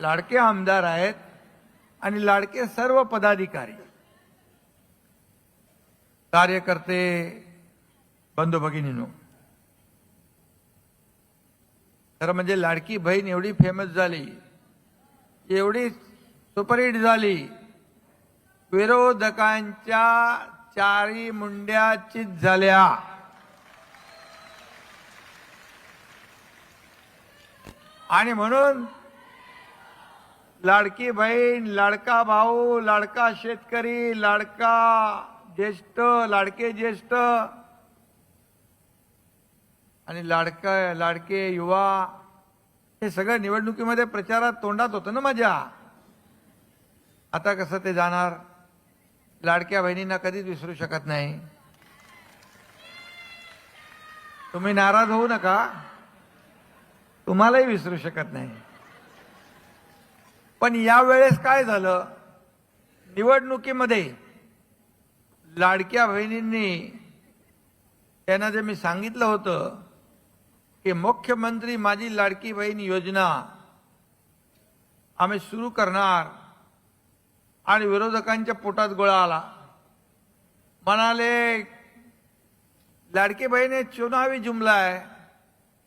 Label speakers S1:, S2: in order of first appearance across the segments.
S1: लाडके आमदार आहेत आणि लाडके सर्व पदाधिकारी. कार्यकर्ते बंधू भगिनीनो. खरं म्हणजे लाडकी बहीण एवढी फेमस झाली एवढी सुपरहिट झाली विरोधकांच्या चारी मुंड्याचीच झाल्या. आणि म्हणून लाडकी बहीण लाडका भाऊ लाडका शेतकरी लाडका ज्येष्ठ लाडके ज्येष्ठ आणि लाडका लाडके युवा हे सगळं निवडणुकीमध्ये प्रचारात तोंडात होतं ना माझ्या. आता कसं ते जाणार? लाडक्या बहिणींना कधीच विसरू शकत नाही. तुम्ही नाराज होऊ नका. तुम्हालाही विसरू शकत नाही. पण यावेळेस काय झालं? निवडणुकीमध्ये लाडक्या बहिणींनी त्यांना जे मी सांगितलं होतं की मुख्यमंत्री माझी लाडकी बहीण योजना आम्ही सुरू करणार आणि विरोधकांच्या पोटात गोळा आला. म्हणाले लाडकी बहीण हे चुनावी जुमला आहे.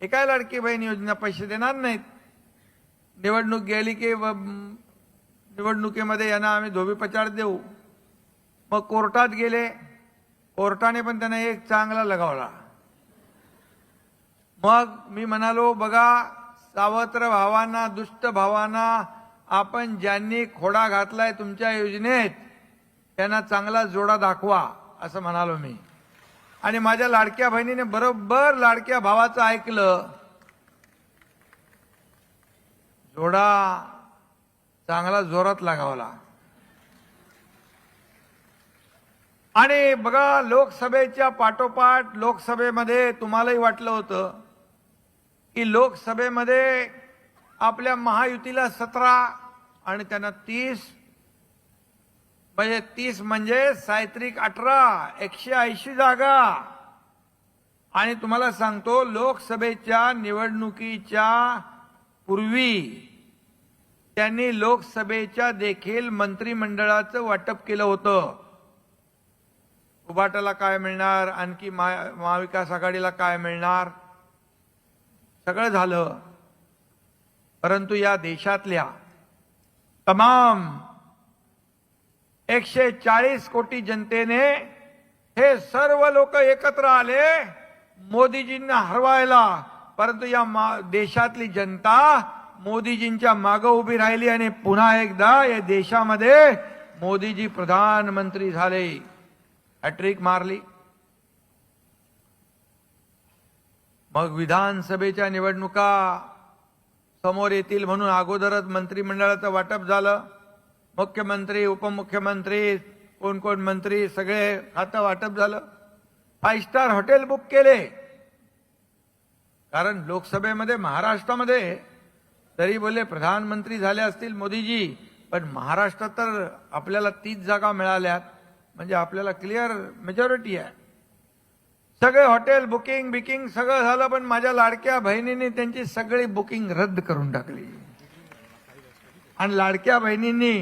S1: हे काय लाडकी बहीण योजना पैसे देणार नाहीत. निवडणूक गेली की निवडणुकीमध्ये यांना आम्ही धोबीपचाड देऊ. मग कोर्टात गेले. कोर्टाने पण त्यांना एक चांगला लगावला. मग मी म्हणालो बघा सावत्र भावांना दुष्ट भावांना आपण ज्यांनी खोडा घातलाय तुमच्या योजनेत त्यांना चांगला जोडा दाखवा असं म्हणालो मी. आणि माझ्या लाडक्या बहिणीने बरोबर लाडक्या भावाचं ऐकलं. जोडा चांगला जोरात लागावला. आणि बघा लोकसभेच्या पाठोपाठ लोकसभेमध्ये तुम्हालाही वाटलं होतं की लोकसभेमध्ये आपल्या महायुतीला सतरा आणि त्यांना तीस. म्हणजे तीस म्हणजे सायत्रिक अठरा एकशे ऐंशी जागा. आणि तुम्हाला सांगतो लोकसभेच्या निवडणुकीच्या पूर्वी त्यांनी लोकसभेच्या देखील मंत्रिमंडळाचं वाटप केलं होतं. उभाटाला काय मिळणार? आणखी महा महाविकास आघाडीला काय मिळणार? सगळं झालं. परंतु या देशातल्या तमाम एकशे चाळीस कोटी जनतेने हे सर्व लोक एकत्र आले. मोदीजींना हरवायला परंतु या मा- देशातली जनता मोदीजींच्या मागे उभी राहिली आणि पुन्हा एकदा या देशामध्ये मोदीजी प्रधानमंत्री झाले. हॅट्रिक मारली. मग विधानसभेच्या निवडणुका समोर येतील म्हणून अगोदरच मंत्रिमंडळाचं वाटप झालं. मुख्यमंत्री उपमुख्यमंत्री कोण कोण मंत्री सगळे खातं वाटप झालं. फाय स्टार हॉटेल बुक केले. कारण लोकसभेमध्ये महाराष्ट्रामध्ये तरी बोलले प्रधानमंत्री झाले असतील मोदीजी पण महाराष्ट्रात तर आपल्याला तीच जागा मिळाल्यात. म्हणजे आपल्याला क्लिअर मेजॉरिटी आहे. सगळे हॉटेल बुकिंग बिकिंग सगळं झालं पण माझ्या लाडक्या बहिणींनी त्यांची सगळी बुकिंग रद्द करून टाकली. आणि लाडक्या बहिणींनी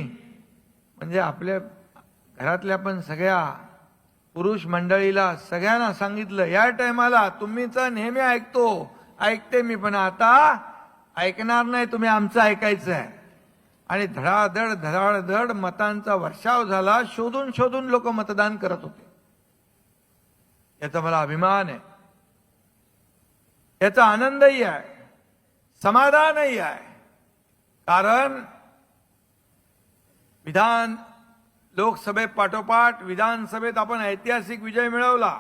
S1: म्हणजे आपल्या घरातल्या पण सगळ्या पुरुष मंडळीला सगळ्यांना सांगितलं या टायमाला तुम्हीचा नेहमी ऐकतो ऐकते मी पण आता ऐकणार नाही तुम्ही आमचं ऐकायचं आहे आणि धडाधड धडाधड मतांचा वर्षाव झाला शोधून शोधून लोक मतदान करत होते. याचा मला अभिमान आहे. याचा आनंदही आहे. समाधानही आहे. कारण विधान लोकसभेत पाठोपाठ विधानसभेत आपण ऐतिहासिक विजय मिळवला.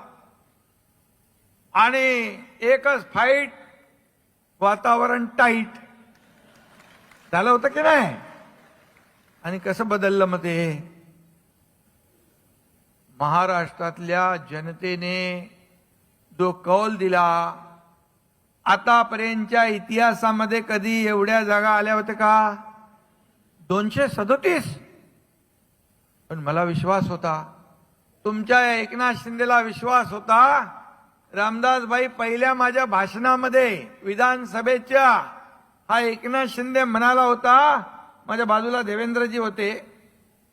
S1: आणि एकच फाईट वातावरण टाईट. झालं होतं की नाही? आणि कसं बदललं मग ते? महाराष्ट्रातल्या जनतेने जो कौल दिला आतापर्यंतच्या इतिहासामध्ये कधी एवढ्या जागा आल्या होत्या का? दोनशे सदोतीस. पण मला विश्वास होता. तुमच्या एकनाथ शिंदेला विश्वास होता. रामदासबाई पहिल्या माझ्या भाषणामध्ये विधानसभेच्या हा एकनाथ शिंदे म्हणाला होता माझ्या बाजूला देवेंद्रजी होते.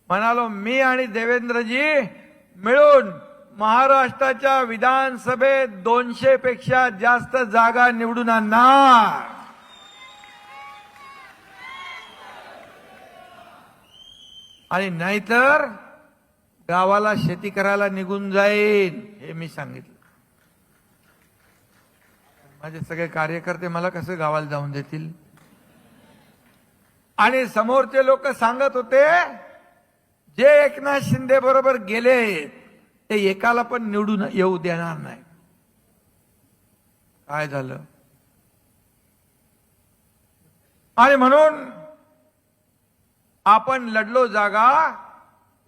S1: म्हणालो मी आणि देवेंद्रजी मिळून महाराष्ट्राच्या विधानसभेत दोनशे पेक्षा जास्त जागा निवडून आणणार. आणि नाहीतर गावाला शेती करायला निघून जाईन हे मी सांगितलं. माझे सगळे कार्यकर्ते मला कसं गावाला जाऊन देतील? आणि समोरचे लोक सांगत होते जे एकनाथ शिंदे बरोबर गेले ते एकाला पण निवडून येऊ देणार नाही. काय झालं? आणि म्हणून आपण लढलो जागा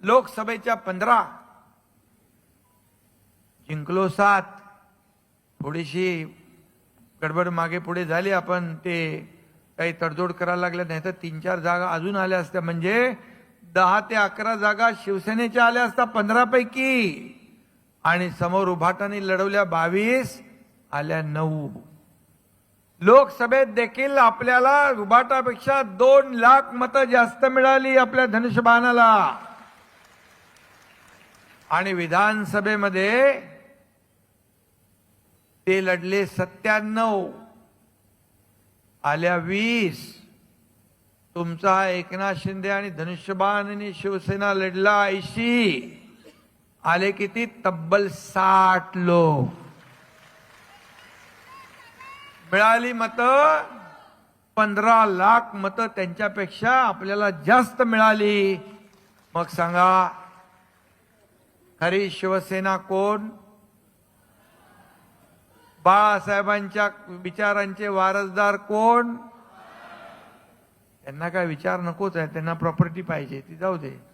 S1: लोकसभेच्या पंधरा. जिंकलो सात. थोडीशी गडबड मागे पुढे झाली आपण ते काही तडजोड करायला लागल्या नाही तर तीन चार जागा अजून आल्या असत्या. म्हणजे दहा ते अकरा जागा शिवसेनेच्या आल्या असता पंधरापैकी. आणि समोर उभाटाने लढवल्या बावीस आल्या नऊ. लोकसभेत देखील आपल्याला उभाटापेक्षा दोन लाख मतं जास्त मिळाली आपल्या धनुष्यबाणाला. आणि विधानसभेमध्ये ते लढले सत्त्याण्णव. आल्या वीस. तुमचा हा एकनाथ शिंदे आणि धनुष्यबाण आणि शिवसेना लढला ऐशी. आले किती? तब्बल साठ लोक. मिळाली मतं? पंधरा लाख मतं त्यांच्यापेक्षा आपल्याला जास्त मिळाली. मग सांगा खरी शिवसेना कोण? बाळासाहेबांच्या विचारांचे वारसदार कोण? त्यांना काय विचार नकोच आहे त्यांना प्रॉपर्टी पाहिजे ती जाऊ दे.